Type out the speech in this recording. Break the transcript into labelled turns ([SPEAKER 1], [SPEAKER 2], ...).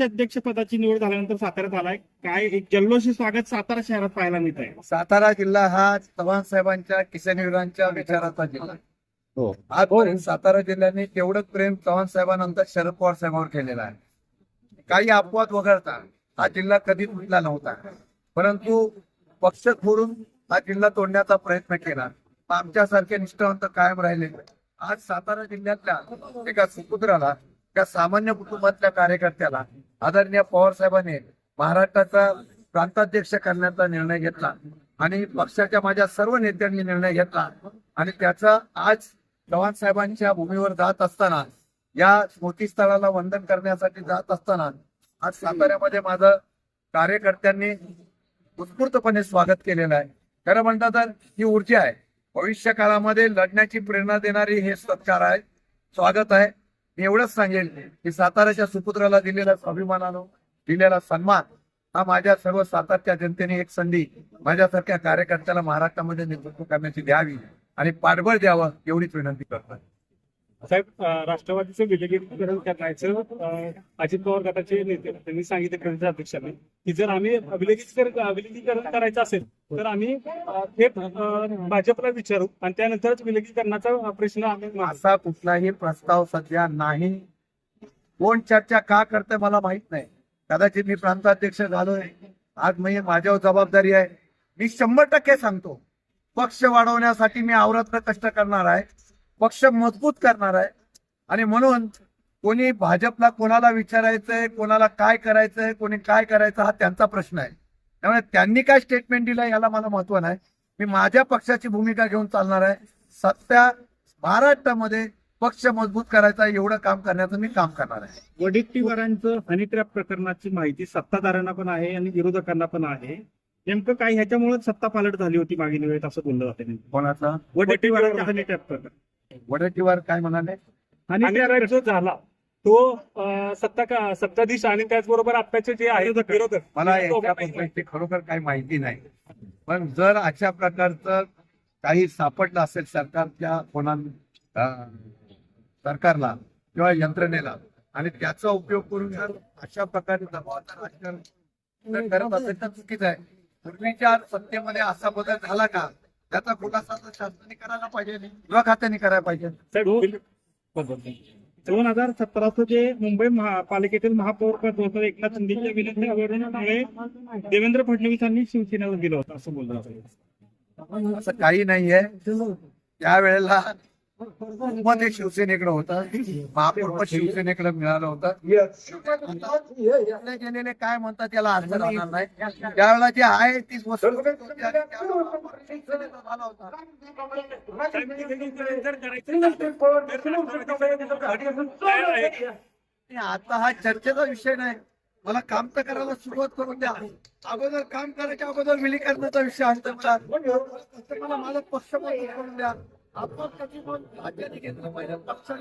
[SPEAKER 1] प्रदेश अध्यक्ष पदाची निवड झाल्यानंतर साताऱ्यात आलाय काय एक जल्लोषी स्वागत सातारा शहरात पाहायला मिळत आहे?
[SPEAKER 2] सातारा जिल्हा हा चव्हाण साहेबांच्या किसनवीरांच्या विचाराचा जिल्हा.
[SPEAKER 1] हो.
[SPEAKER 2] आजपर्यंत सातारा जिल्ह्याने तेवढंच प्रेम चव्हाण साहेबांनंतर शरद पवार साहेबांवर केलेलं आहे. काही अपवाद वगळता हा जिल्हा कधी तुटला नव्हता. परंतु पक्ष फोडून हा जिल्हा तोडण्याचा प्रयत्न केला. पण आमच्यासारखे निष्ठावंत कायम राहिले. आज सातारा जिल्ह्यातल्या एका सुपुत्राला एका सामान्य कुटुंबातल्या कार्यकर्त्याला आदरणीय पवार साहेबांनी महाराष्ट्राचा प्रांताध्यक्ष करण्याचा निर्णय घेतला आणि पक्षाच्या माझ्या सर्व नेत्यांनी निर्णय घेतला. आणि त्याचा आज चव्हाण साहेबांच्या भूमीवर जात असताना या स्मृतीस्थळाला वंदन करण्यासाठी जात असताना आज साताऱ्यामध्ये माझं कार्यकर्त्यांनी उत्स्फूर्तपणे स्वागत केलेलं आहे. खरं म्हणतात तर ही ऊर्जा आहे. भविष्य काळामध्ये लढण्याची प्रेरणा देणारी हे सत्कार आहे. स्वागत आहे. मी एवढंच सांगेल की साताऱ्याच्या सुपुत्राला दिलेला अभिमानानं दिलेला सन्मान हा माझ्या सर्व सातारच्या जनतेने एक संधी माझ्यासारख्या कार्यकर्त्याला महाराष्ट्रामध्ये नेतृत्व करण्याची द्यावी आणि पाठबळ द्यावं एवढीच विनंती करतात
[SPEAKER 1] साहेब राष्ट्रवादीचं विलगीकरण करण्याचं अजित पवार गटाचे नेते त्यांनी सांगितले प्रदेश अध्यक्षांनी की जर आम्ही विलगीकरण विलगीकरण करायचं असेल तर आम्ही थेट भाजपला विचारू आणि त्यानंतरच विलगीकरणाचा प्रश्न आम्ही
[SPEAKER 2] असा कुठलाही प्रस्ताव सध्या नाही. कोण चर्चा का करते मला माहीत नाही. कदाचित मी प्रांताध्यक्ष झालोय. आज मी माझ्यावर जबाबदारी आहे. मी शंभर टक्के सांगतो पक्ष वाढवण्यासाठी मी आवरात कष्ट करणार आहे. पक्ष मजबूत करणार आहे. आणि म्हणून कोणी भाजपला कोणाला विचारायचंय कोणाला काय करायचंय कोणी काय करायचं हा त्यांचा प्रश्न आहे. त्यामुळे त्यांनी काय स्टेटमेंट दिलं याला मला महत्त्व नाही. मी माझ्या पक्षाची भूमिका घेऊन चालणार आहे. सत्या महाराष्ट्रामध्ये पक्ष मजबूत करायचा एवढं काम करण्याचं मी काम करणार आहे.
[SPEAKER 1] वडेट्टीवारांचं हनी ट्रॅप प्रकरणाची माहिती सत्ताधाऱ्यांना पण आहे आणि विरोधकांना पण आहे. नेमकं काय ह्याच्यामुळे सत्ता पालट झाली होती मागील वेळेत असं बोललं जातं
[SPEAKER 2] कोणाचा?
[SPEAKER 1] वडेट्टीवारांचा हनी ट्रॅप प्रकरण
[SPEAKER 2] वडकीवर काय म्हणाले?
[SPEAKER 1] जो झाला तो अं, सत्ता का सत्ताधीश आणि त्याचबरोबर आत्ताचे जे आहे विरोधक.
[SPEAKER 2] मला याच्याबद्दलची खरोखर काही माहिती नाही. पण जर अशा प्रकारचं काही सापडलं असेल सरकारच्या कोणा अं, सरकारला किंवा यंत्रणेला आणि त्याचा उपयोग करून जर अशा प्रकारे दबावाचं राजकारण जर करत असेल तर चुकीचं आहे. पूर्वीच्या सत्तेमध्ये असा बदल झाला का? त्याचा खुलासा शासनाने करायला पाहिजे गृह खात्याने करायला पाहिजे.
[SPEAKER 1] दोन हजार सतराचं जे मुंबई महापालिकेतील महापौर पद होतं एकनाथ शिंदेच्या विनंतीमुळे देवेंद्र फडणवीसांनी शिवसेनेला दिलं होतं असं बोललं
[SPEAKER 2] असं काही नाहीये. त्यावेळेला बहुमत हे शिवसेनेकडे होता. महापौर पण शिवसेनेकडे मिळालं होतं. गेलेले काय म्हणतात त्याला अर्थ राहणार नाही. त्यावेळेला जे आहे तीच वस्तू. आता हा चर्चेचा विषय नाही. मला काम तर करायला सुरुवात करून द्या. अगोदर काम करायच्या अगोदर विलीकरणाचा विषय आणतो मला माझा पक्ष करून द्या. आपण कधी पण राज्याने घेतलं पाहिजे पक्षाने